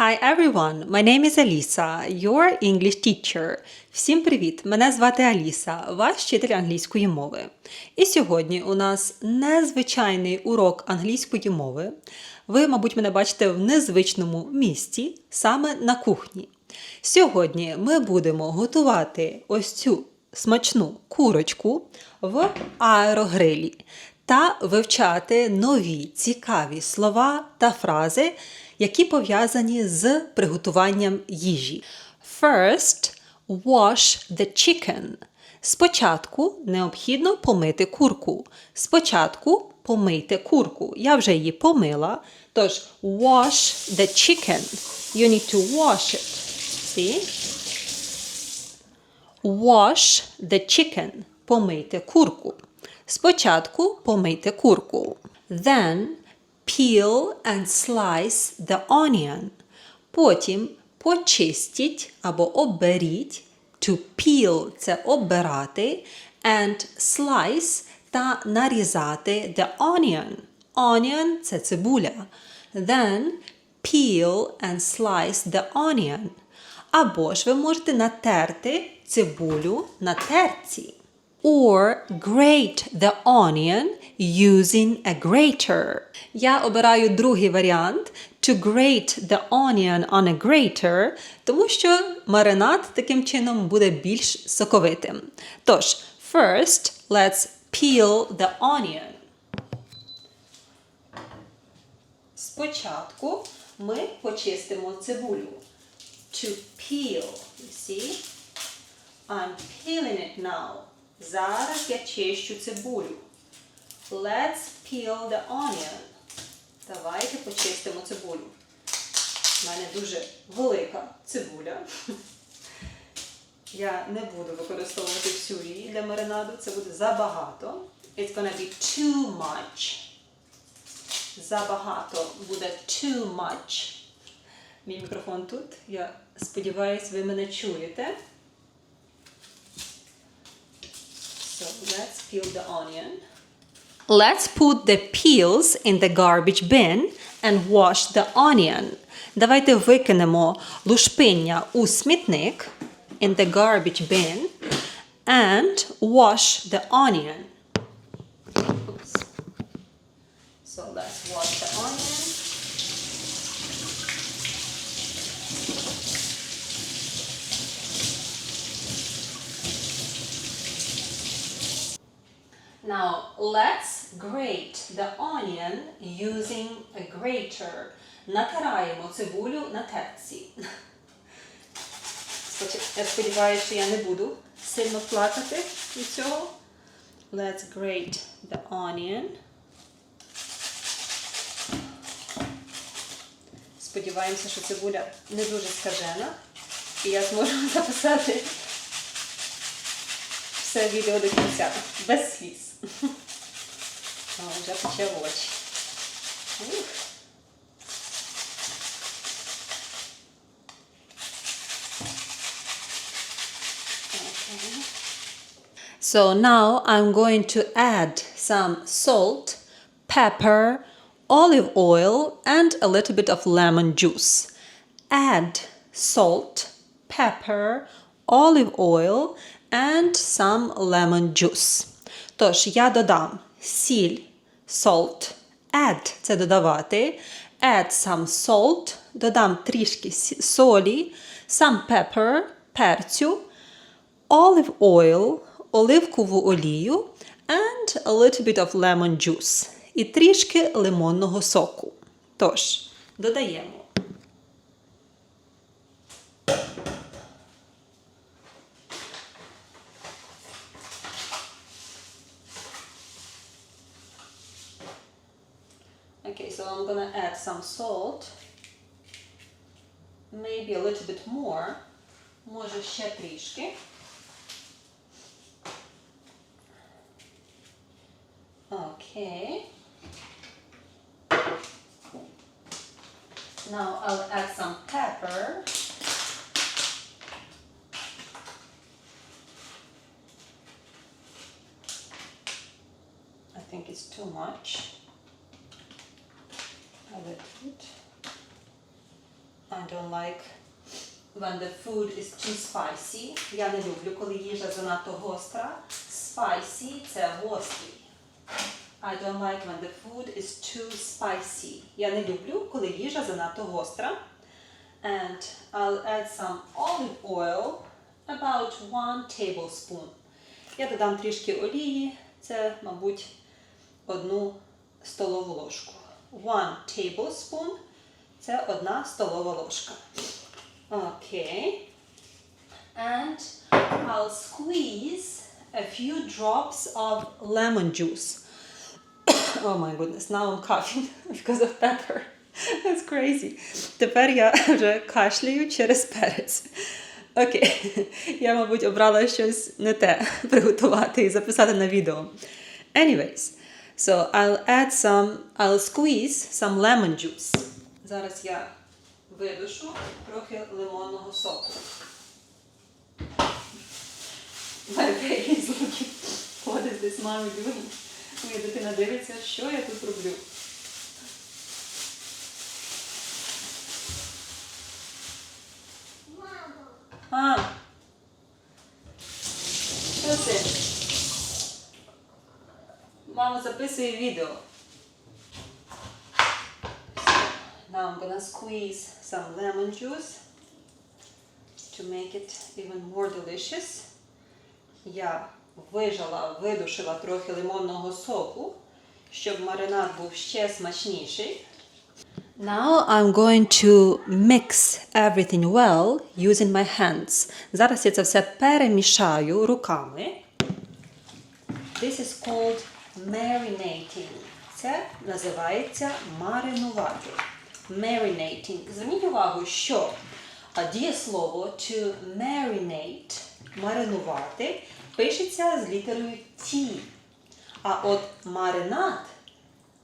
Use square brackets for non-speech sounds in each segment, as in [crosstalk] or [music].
Hi everyone, my name is Alisa, your English teacher. Всім привіт! Мене звати Аліса, ваш вчитель англійської мови. І сьогодні у нас незвичайний урок англійської мови. Ви, мабуть, мене бачите в незвичному місці, саме на кухні. Сьогодні ми будемо готувати ось цю смачну курочку в аерогрилі та вивчати нові цікаві слова та фрази, які пов'язані з приготуванням їжі. First, wash the chicken. Спочатку необхідно помити курку. Спочатку помийте курку. Я вже її помила. Тож, wash the chicken. You need to wash it. See? Wash the chicken. Помийте курку. Спочатку помийте курку. Then peel and slice the onion. Потім почистіть або оберіть. To peel – це обирати. And slice та нарізати the onion. Onion – це цибуля. Then peel and slice the onion. Або ж ви можете натерти цибулю на терці. Or grate the onion using a grater. Я обираю другий варіант to grate the onion on a grater, тому що маринад таким чином буде більш соковитим. Тож, first, let's peel the onion. Спочатку ми почистимо цибулю. To peel, you see? I'm peeling it now. Зараз я чищу цибулю. Let's peel the onion. Давайте почистимо цибулю. У мене дуже велика цибуля. Я не буду використовувати всю її для маринаду. Це буде забагато. It's gonna be too much. Забагато буде too much. Мій мікрофон тут. Я сподіваюся, ви мене чуєте. So let's peel the onion. Let's put the peels in the garbage bin and wash the onion. Давайте викинемо лушпиння у смітник in the garbage bin and wash the onion. Oops. So let's wash the onion. Now let's grate the onion using a grater. Натираємо цибулю на терці. Я сподіваюся, що я не буду сильно плакати від цього. Let's grate the onion. Сподіваємося, що цибуля не дуже скажена. І я зможу записати все відео до кінця. Без сліз. Ó, já puxei a bote. Uh. So now I'm going to add some salt, pepper, olive oil and a little bit of lemon juice. Add salt, pepper, olive oil and some lemon juice. Тож я додам сіль, salt, add – це додавати, add some salt, додам трішки солі, some pepper, перцю, olive oil, оливкову олію and a little bit of lemon juice і трішки лимонного соку. Тож, додаємо. some salt. Maybe a little bit more. Може ще трішки. Okay. Now I'll add some pepper. I think it's too much. A little bit. I don't like when the food is too spicy. Я не люблю, коли їжа занадто гостра. Spicy – це гострий. I don't like when the food is too spicy. Я не люблю, коли їжа занадто гостра. And I'll add some olive oil, about one tablespoon. Я додам трішки олії, це, мабуть, одну столову ложку. One tablespoon – це одна столова ложка. Окей. And I'll squeeze a few drops of lemon juice. Oh my goodness, now I'm coughing because of pepper. That's crazy. Тепер я вже кашляю через перець. Окей, okay. я, мабуть, обрала щось не те приготувати і записати на відео. Anyways, so I'll add some, I'll squeeze some lemon juice. Зараз я видушу трохи лимонного соку. My baby is looking, what is this mommy doing? Моя дитина дивиться, що я тут роблю. А. Що це? Мама записує відео. Now I'm gonna squeeze some lemon juice to make it even more delicious. Я вижала, видушила трохи лимонного соку, щоб маринад був ще смачніший. Now I'm going to mix everything well using my hands. Зараз я це все перемішаю руками. This is called marinating. Це називається маринувати. Marinating. Зверніть увагу, що дієслово to marinate, маринувати, пишеться з літерою T. А от маринад,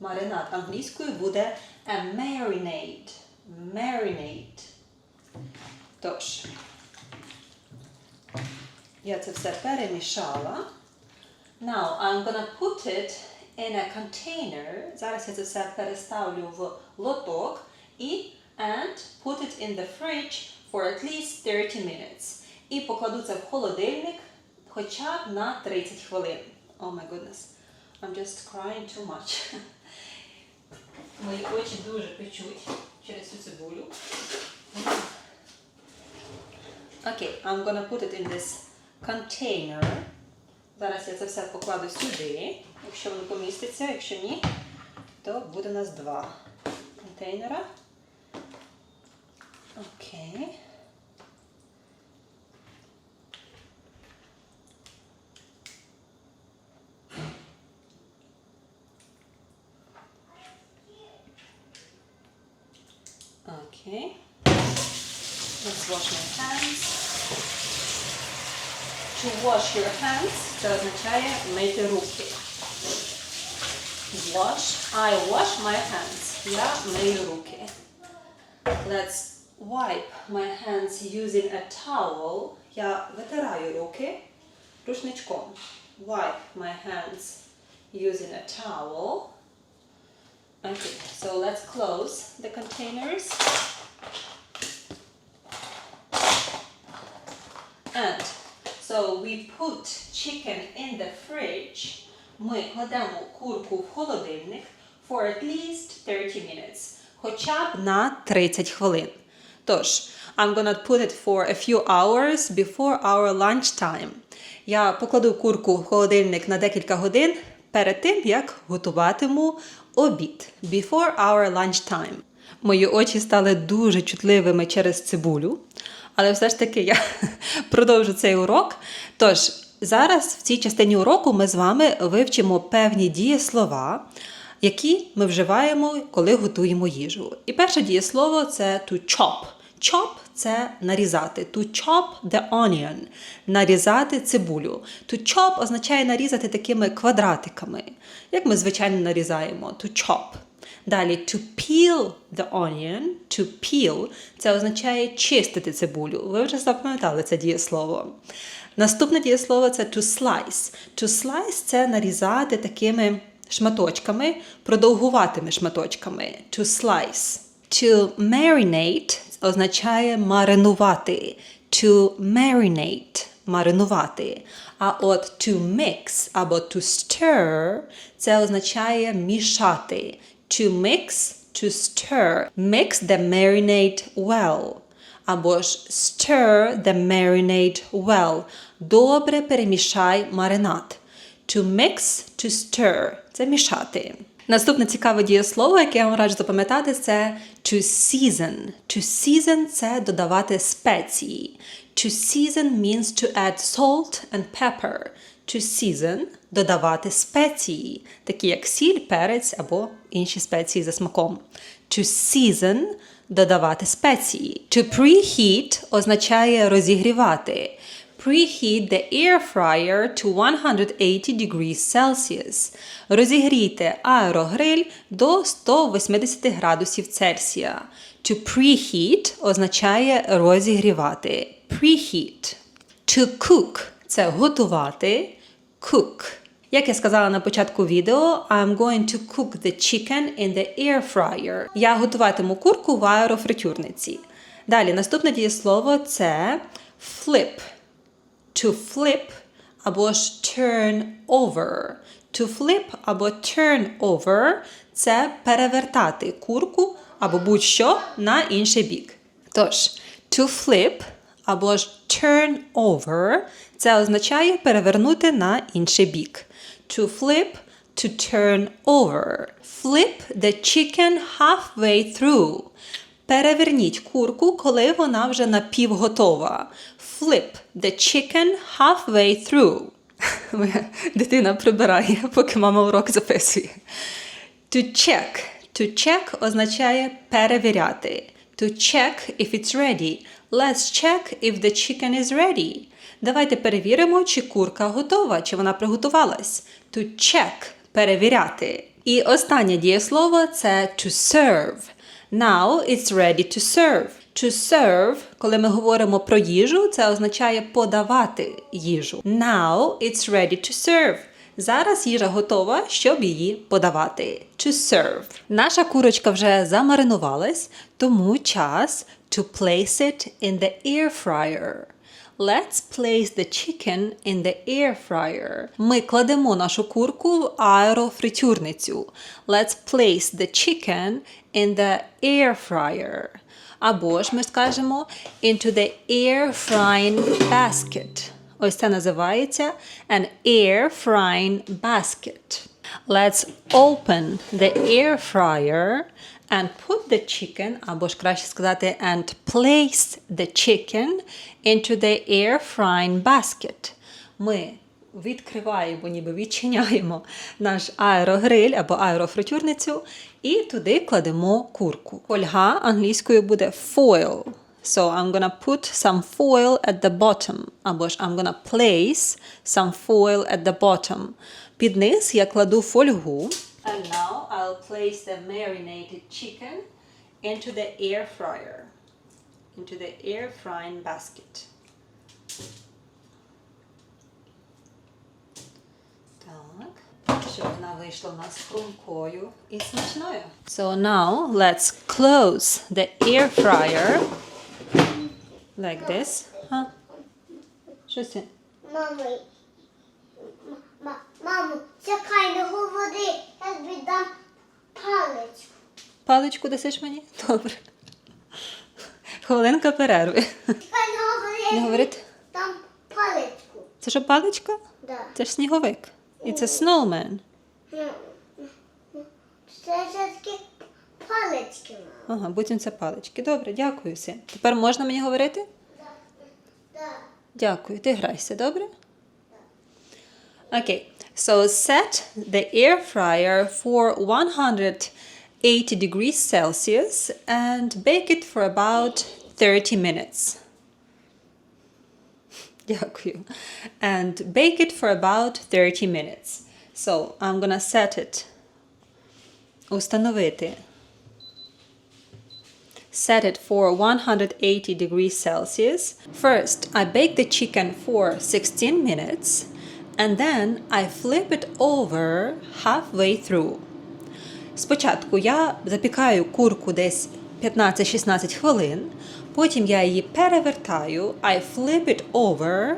маринад англійською буде a marinade. Marinate. Тож, я це все перемішала. Now I'm gonna put it in a container. Зараз я це все переставлю в лоток і and put it in the fridge for at least 30 minutes. І покладу це в холодильник хоча б на 30 хвилин. Oh my goodness. I'm just crying too much. [laughs] Мої очі дуже печуть через цю цибулю. Окей, I'm gonna put it in this container. Зараз я це все покладу сюди, якщо воно поміститься, якщо ні, то буде у нас два контейнера. Окей. Okay. Let's wash my hands. To wash your hands це означає мити руки. Wash. I wash my hands. Я мию руки. Let's wipe my hands using a towel. Я витираю руки рушничком. Wipe my hands using a towel. Okay, so let's close the containers. And so we put chicken in the fridge. Ми кладемо курку в холодильник for at least 30 minutes. Хоча б на 30 хвилин. Тож, I'm gonna put it for a few hours before our lunch time. Я покладу курку в холодильник на декілька годин перед тим, як готуватиму обід. Before our lunch time. Мої очі стали дуже чутливими через цибулю, але все ж таки я [laughs] продовжу цей урок. Тож, зараз в цій частині уроку ми з вами вивчимо певні дієслова, які ми вживаємо, коли готуємо їжу. І перше дієслово це to chop. Chop – це нарізати. To chop the onion – нарізати цибулю. To chop означає нарізати такими квадратиками, як ми звичайно нарізаємо. To chop. Далі to peel the onion, to peel – це означає чистити цибулю. Ви вже запам'ятали це дієслово. Наступне дієслово це to slice. To slice – це нарізати такими шматочками, продовгуватими шматочками. To slice. To marinate означає маринувати. To marinate маринувати. А от to mix або to stir це означає мішати. To mix, to stir. Mix the marinade well. Або ж stir the marinade well. Добре перемішай маринад. To mix, to stir – це мішати. Наступне цікаве дієслово, яке я вам раджу запам'ятати, це to season. To season – це додавати спеції. To season means to add salt and pepper. To season – додавати спеції, такі як сіль, перець або інші спеції за смаком. To season – додавати спеції. To preheat означає розігрівати. Preheat the air fryer to 180 degrees Celsius. Розігрійте аерогриль до 180 градусів Цельсія. To preheat означає розігрівати. Preheat. To cook – це готувати. Cook. Як я сказала на початку відео, I'm going to cook the chicken in the air fryer. Я готуватиму курку в аерофритюрниці. Далі, наступне дієслово це flip. To flip або ж turn over. To flip або turn over – це перевертати курку або будь-що на інший бік. Тож, to flip або ж turn over – це означає перевернути на інший бік. To flip – to turn over. Flip the chicken halfway through. Переверніть курку, коли вона вже напівготова. Flip the chicken halfway through. [laughs] Дитина прибирає, поки мама урок записує. To check. To check означає перевіряти. To check if it's ready. Let's check if the chicken is ready. Давайте перевіримо, чи курка готова, чи вона приготувалась. To check – перевіряти. І останнє дієслово це to serve. Now it's ready to serve. To serve, коли ми говоримо про їжу, це означає подавати їжу. Now it's ready to serve. Зараз їжа готова, щоб її подавати. To serve. Наша курочка вже замаринувалась, тому час to place it in the air fryer. Let's place the chicken in the air fryer. Ми кладемо нашу курку в аерофритюрницю. Let's place the chicken in the air fryer. Або ж ми скажемо into the air frying basket. Ось це називається an air frying basket. Let's open the air fryer and put the chicken, або ж краще сказати, and place the chicken into the air frying basket. Ми відкриваємо, ніби відчиняємо наш аерогриль або аерофритюрницю і туди кладемо курку. Фольга англійською буде foil. So I'm gonna put some foil at the bottom. Або ж I'm gonna place some foil at the bottom. Під низ я кладу фольгу. And now I'll place the marinated chicken into the air fryer. Into the air frying basket. Так, щоб вона вийшла у нас хрумкою і смачною. So now let's close the air fryer Like this. Huh? Що це? Мамо, м- м- мамо, чекай, не говори, я тобі дам паличку. Паличку дасиш мені? Добре. Хвилинка перерви. Чекай, не говори, Не говорити? дам паличку. Це що паличка? Да. Це ж сніговик. І це snowman. Це все-таки палички, мамо. Ага, це палички. Добре, дякую все. Тепер можна мені говорити? Да. Дякую. Ти грайся, добре? Okay. So set the air fryer for 180 degrees Celsius and bake it for about 30 minutes. Дякую. And bake it for about 30 minutes. So I'm gonna set it. Установити. Set it for 180 degrees Celsius. First, I bake the chicken for 16 minutes and then I flip it over halfway through. Спочатку я запікаю курку десь 15-16 хвилин. Потім я її перевертаю. I flip it over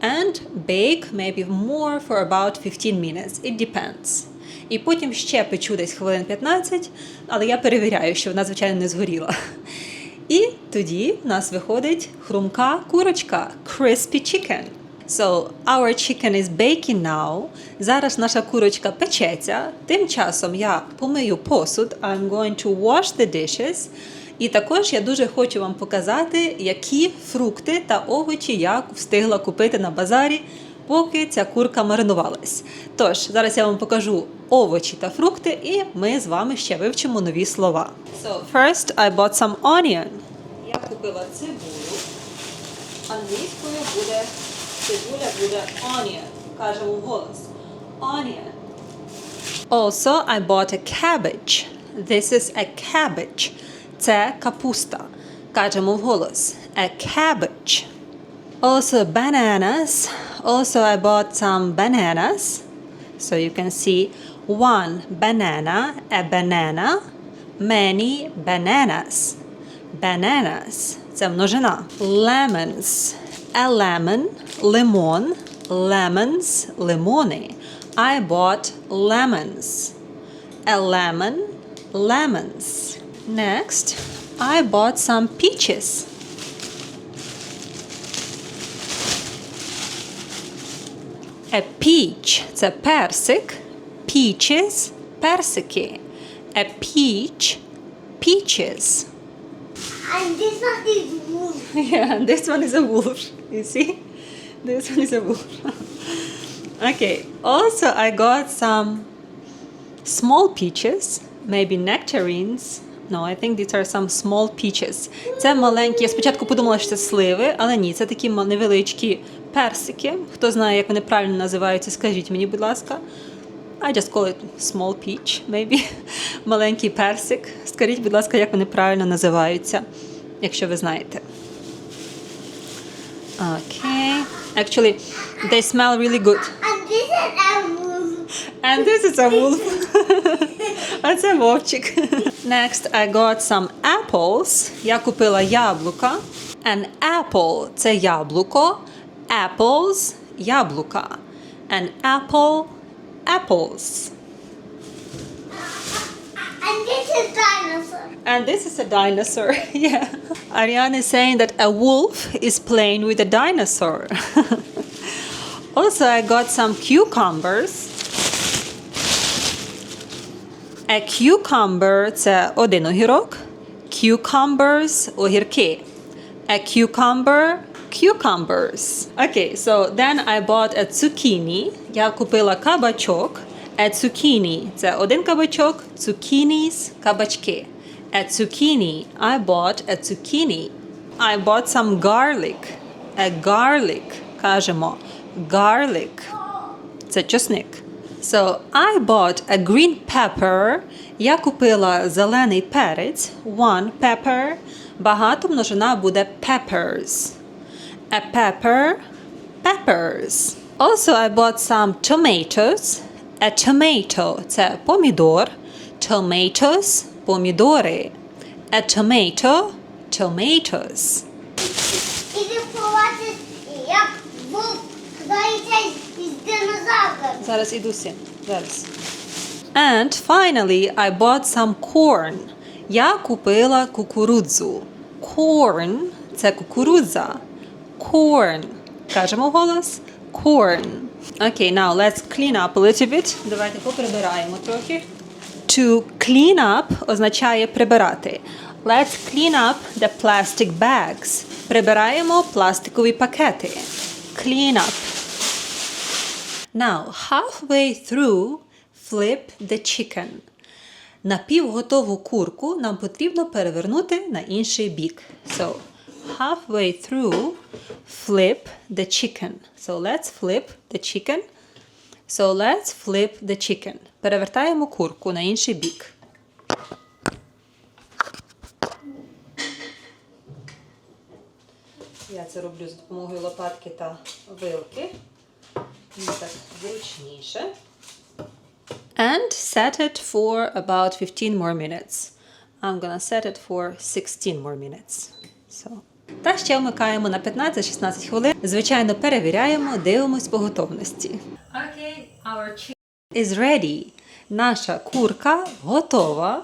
and bake maybe more for about 15 minutes. It depends. І потім ще печу десь хвилин 15, але я перевіряю, що вона, звичайно, не згоріла. І тоді в нас виходить хрумка курочка crispy chicken. So our chicken is baking now. Зараз наша курочка печеться. Тим часом я помию посуд. I'm going to wash the dishes. І також я дуже хочу вам показати, які фрукти та овочі я встигла купити на базарі, поки ця курка маринувалась. Тож, зараз я вам покажу овочі та фрукти, і ми з вами ще вивчимо нові слова. So, first I bought some onion. Я купила цибулю. Англійською буде цибуля буде onion. Кажемо вголос. Onion. Also, I bought a cabbage. This is a cabbage. Це капуста. Кажемо вголос. A cabbage. Also, bananas. Also, I bought some bananas. So you can see one banana, a banana, many bananas. Bananas. Це множина. Lemons. A lemon, лимон, lemons, лимони. I bought lemons. A lemon, lemons. Next, I bought some peaches. A peach – це персик. Peaches – персики. A peach – peaches. And this one is wolf. Yeah, [laughs] and this one is a wolf. You see? This one is a wolf. [laughs] okay, also I got some small peaches, maybe nectarines. No, I think these are some small peaches. Це маленькі. Я спочатку подумала, що це сливи, але ні, це такі ма- невеличкі персики. Хто знає, як вони правильно називаються, скажіть мені, будь ласка. I just call it small peach, maybe. [laughs] Маленький персик. Скажіть, будь ласка, як вони правильно називаються, якщо ви знаєте. Okay. Actually, they smell really good. And this is a wolf. And this is a wolf. [laughs] а це вовчик. Next, I got some apples. Я купила яблука. An apple – це яблуко. Apples – яблука. An apple – apples. And this is dinosaur. And this is a dinosaur. [laughs] yeah. Ariane is saying that a wolf is playing with a dinosaur. [laughs] also, I got some cucumbers. A cucumber це один огірок. Cucumbers огірки. A cucumber cucumbers. Okay, so then I bought a zucchini. Я купила кабачок. A zucchini – це один кабачок. Zucchinis – кабачки. A zucchini. I bought a zucchini. I bought some garlic. A garlic. Кажемо. Garlic. Це чесник. So, I bought a green pepper. Я купила зелений перець. One pepper. Багато множина буде peppers. A pepper. Peppers. Also, I bought some tomatoes. A tomato – це помідор. Tomatoes – помідори. A tomato – tomatoes. Іди ховати, як вовк здається із динозавром. Зараз іду син. Зараз. And finally, I bought some corn. Я купила кукурудзу. Corn – це кукурудза. Corn. Кажемо голос. Corn. Okay, now let's clean up a little bit. Давайте поприбираємо трохи. To clean up означає прибирати. Let's clean up the plastic bags. Прибираємо пластикові пакети. Clean up. Now, halfway through, flip the chicken. Напівготову курку нам потрібно перевернути на інший бік. So, halfway through, flip the chicken. So, let's flip the chicken. So, let's flip the chicken. Перевертаємо курку на інший бік. Я це роблю за допомогою лопатки та вилки. Мені так зручніше. And set it for about 15 more minutes. I'm gonna set it for 16 more minutes. So. Та ще вмикаємо на 15-16 хвилин. Звичайно, перевіряємо, дивимось по готовності. Okay, our chicken is ready. Наша курка готова.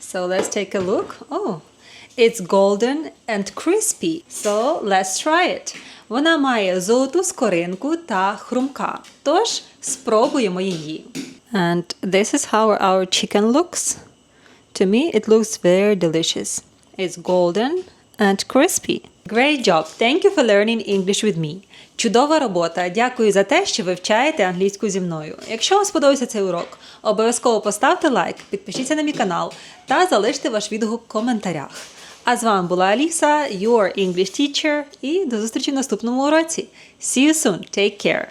So let's take a look. Oh, it's golden and crispy. So let's try it. Вона має золоту скоринку та хрумка. Тож спробуємо її. And this is how our chicken looks. To me, it looks very delicious. It's golden and crispy. Great job! Thank you for learning English with me. Чудова робота. Дякую за те, що вивчаєте англійську зі мною. Якщо вам сподобався цей урок, обов'язково поставте лайк, підпишіться на мій канал та залиште ваш відгук в коментарях. А з вами була Аліса, your English teacher, і до зустрічі в наступному уроці. See you soon. Take care.